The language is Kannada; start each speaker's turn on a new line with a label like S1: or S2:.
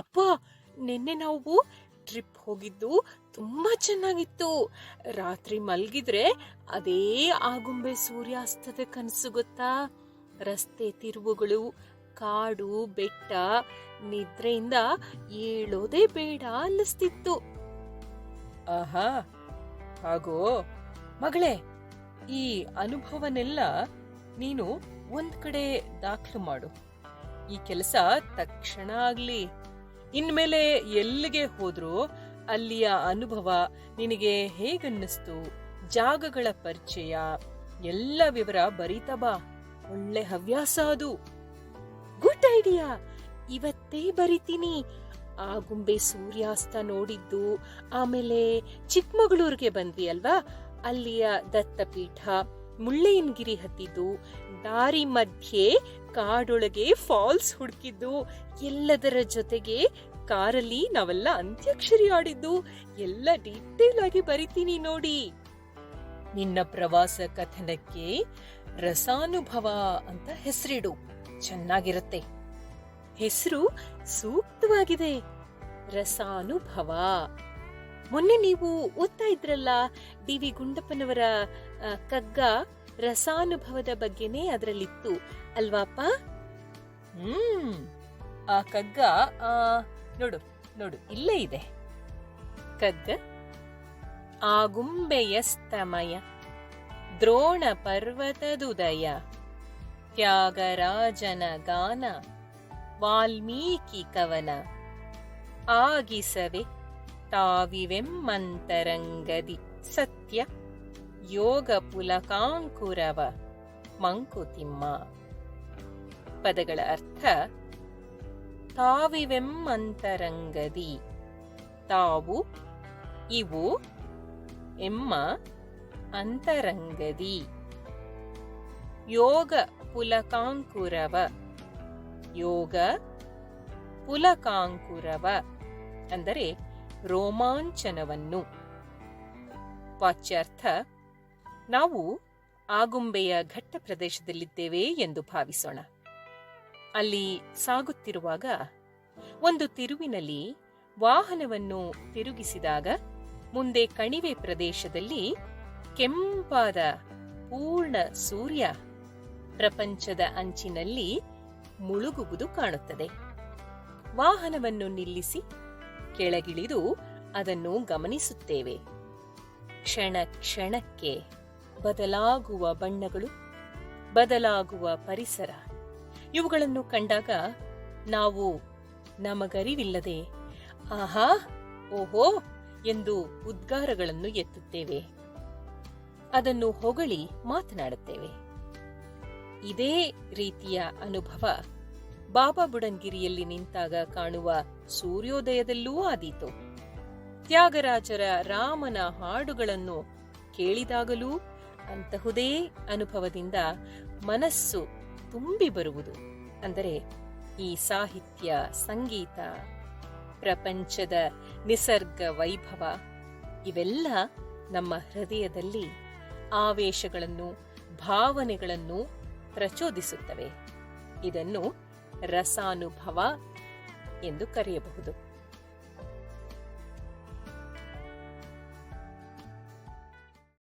S1: ಅಪ್ಪ, ನಿನ್ನೆ ನಾವು ಟ್ರಿಪ್ ಹೋಗಿದ್ದು ತುಂಬಾ ಚೆನ್ನಾಗಿತ್ತು. ರಾತ್ರಿ ಮಲಗಿದ್ರೆ ಅದೇ ಆಗುಂಬೆ ಸೂರ್ಯಾಸ್ತದ ಕನಸು ಗೊತ್ತಾ? ರಸ್ತೆ ತಿರುವುಗಳು, ಕಾಡು, ಬೆಟ್ಟ, ನಿದ್ರೆಯಿಂದ ಏಳೋದೇ ಬೇಡ ಅನ್ನಿಸ್ತಿತ್ತು. ಆಹಾ, ಹಾಗೋ? ಮಗಳೇ, ಈ ಅನುಭವನೆಲ್ಲ ನೀನು ಒಂದ್ ಕಡೆ ದಾಖಲು ಮಾಡು. ಈ ಕೆಲಸ ತಕ್ಷಣ ಆಗ್ಲಿ. ಇನ್ಮೇಲೆ ಎಲ್ಲಿಗೆ ಹೋದ್ರೂ ಅಲ್ಲಿಯ ಅನುಭವ ನಿನಗೆ ಹೇಗನ್ನಿಸ್ತು? ಜಾಗಗಳ ಪರಿಚಯ, ಎಲ್ಲ ವಿವರ ಬರೀತಾ ಬಾ. ಒಳ್ಳೆ ಹವ್ಯಾಸ ಅದು. ಗುಡ್ ಐಡಿಯಾ ಇವತ್ತೇ ಬರಿತೀನಿ. ಆಗುಂಬೆ ಸೂರ್ಯಾಸ್ತ ನೋಡಿದ್ದು, ಆಮೇಲೆ ಚಿಕ್ಕಮಗಳೂರಿಗೆ ಬಂದ್ವಿ ಅಲ್ವಾ? ಅಲ್ಲಿಯ ದತ್ತಪೀಠ. ಮುಳ್ಳಯ್ಯನಗಿರಿ ಹತ್ತಿದ್ದು, ದಾರಿ ಮಧ್ಯೆ ಕಾಡೊಳಗೆ ಫಾಲ್ಸ್ ಹುಡುಕಿದ್ದು, ಎಲ್ಲದರ ಜೊತೆಗೆ ಕಾರಲ್ಲಿ ನಾವೆಲ್ಲ ಅಂತ್ಯಕ್ಷರಿ ಆಡಿದ್ದು. ಎಲ್ಲ ಡೀಟೇಲ್ ಆಗಿ ಬರಿತೀನಿ ನೋಡಿ. ನಿನ್ನ ಪ್ರವಾಸ ಕಥನಕ್ಕೆ ರಸಾನುಭವ ಅಂತ ಹೆಸರಿಡು. ಚೆನ್ನಾಗಿರುತ್ತೆ. ಹೆಸರು ಸೂಕ್ತವಾಗಿದೆ. ರಸಾನುಭವ. ಮೊನ್ನೆ ನೀವು ಓದ್ತಾ ಇದ್ರಲ್ಲ ಡಿ ವಿ ಗುಂಡಪ್ಪನವರ ಕಗ್ಗ ರಸಾನುಭವದ ಬಗ್ಗೆನೇ ಅದರಲ್ಲಿತ್ತು ಅಲ್ವಾಪ್ಪ ಹ್ಮ್ ಆ ಕಗ್ಗ ಆ, ನೋಡು ನೋಡು ಇಲ್ಲೇ ಇದೆ. ಕಗ್ಗ? ಆಗುಂಬೆಯಸ್ತಮಯ ದ್ರೋಣ ಪರ್ವತದುದಯ ತ್ಯಾಗರಾಜನ ಗಾನ ವಾಲ್ಮೀಕಿ ಕವನ ಆಗಿಸವೆ ತಾವಿವೆಮ್ಮಂತರಂಗದಿ ಸತ್ಯ ಯೋಗ ಪುಲಕಾಂಕುರವ ಮಂಕುತಿಮ್ಮ ಪದಗಳ ಅರ್ಥ ತಾವಿವೆಮ್ಮಂತರಂಗದಿ ತಾವು ಇವು ಎಮ್ಮ ಅಂತರಂಗದಿ ಯೋಗ ಪುಲಕಾಂಕುರವ ಯೋಗ ಪುಲಕಾಂಕುರವ ಅಂದರೆ ರೋಮಾಂಚನವನ್ನು. ವಾಚ್ಯಾರ್ಥ ನಾವು ಆಗುಂಬೆಯ ಘಟ್ಟ ಪ್ರದೇಶದಲ್ಲಿದ್ದೇವೆ ಎಂದು ಭಾವಿಸೋಣ. ಅಲ್ಲಿ ಸಾಗುತ್ತಿರುವಾಗ ಒಂದು ತಿರುವಿನಲ್ಲಿ ವಾಹನವನ್ನು ತಿರುಗಿಸಿದಾಗ ಮುಂದೆ ಕಣಿವೆ ಪ್ರದೇಶದಲ್ಲಿ ಕೆಂಪಾದ ಪೂರ್ಣ ಸೂರ್ಯ ಪ್ರಪಂಚದ ಅಂಚಿನಲ್ಲಿ ಮುಳುಗುವುದು ಕಾಣುತ್ತದೆ. ವಾಹನವನ್ನು ನಿಲ್ಲಿಸಿ ಕೆಳಗಿಳಿದು ಅದನ್ನು ಗಮನಿಸುತ್ತೇವೆ. ಕ್ಷಣ ಕ್ಷಣಕ್ಕೆ ಬದಲಾಗುವ ಬಣ್ಣಗಳು, ಬದಲಾಗುವ ಪರಿಸರ, ಇವುಗಳನ್ನು ಕಂಡಾಗ ನಾವು ನಮಗರಿವಿಲ್ಲದೆ, ಆಹಾ, ಓಹೋ! ಎಂದು ಉದ್ಗಾರಗಳನ್ನು ಎತ್ತುತ್ತೇವೆ. ಅದನ್ನು ಹೊಗಳಿ ಮಾತನಾಡುತ್ತೇವೆ. ಇದೇ ರೀತಿಯ ಅನುಭವ ಬಾಬಾ ಬುಡನ್ಗಿರಿಯಲ್ಲಿ ನಿಂತಾಗ ಕಾಣುವ ಸೂರ್ಯೋದಯದಲ್ಲೂ ಆದೀತು. ತ್ಯಾಗರಾಜರ ರಾಮನ ಹಾಡುಗಳನ್ನು ಕೇಳಿದಾಗಲೂ ಅಂತಹುದೇ ಅನುಭವದಿಂದ ಮನಸ್ಸು ತುಂಬಿ ಬರುವುದು. ಅಂದರೆ ಈ ಸಾಹಿತ್ಯ, ಸಂಗೀತ, ಪ್ರಪಂಚದ ನಿಸರ್ಗ ವೈಭವ, ಇವೆಲ್ಲ ನಮ್ಮ ಹೃದಯದಲ್ಲಿ ಆವೇಶಗಳನ್ನು, ಭಾವನೆಗಳನ್ನು ಪ್ರಚೋದಿಸುತ್ತವೆ. ಇದನ್ನು ರಸಾನುಭವ ಎಂದು ಕರೆಯಬಹುದು.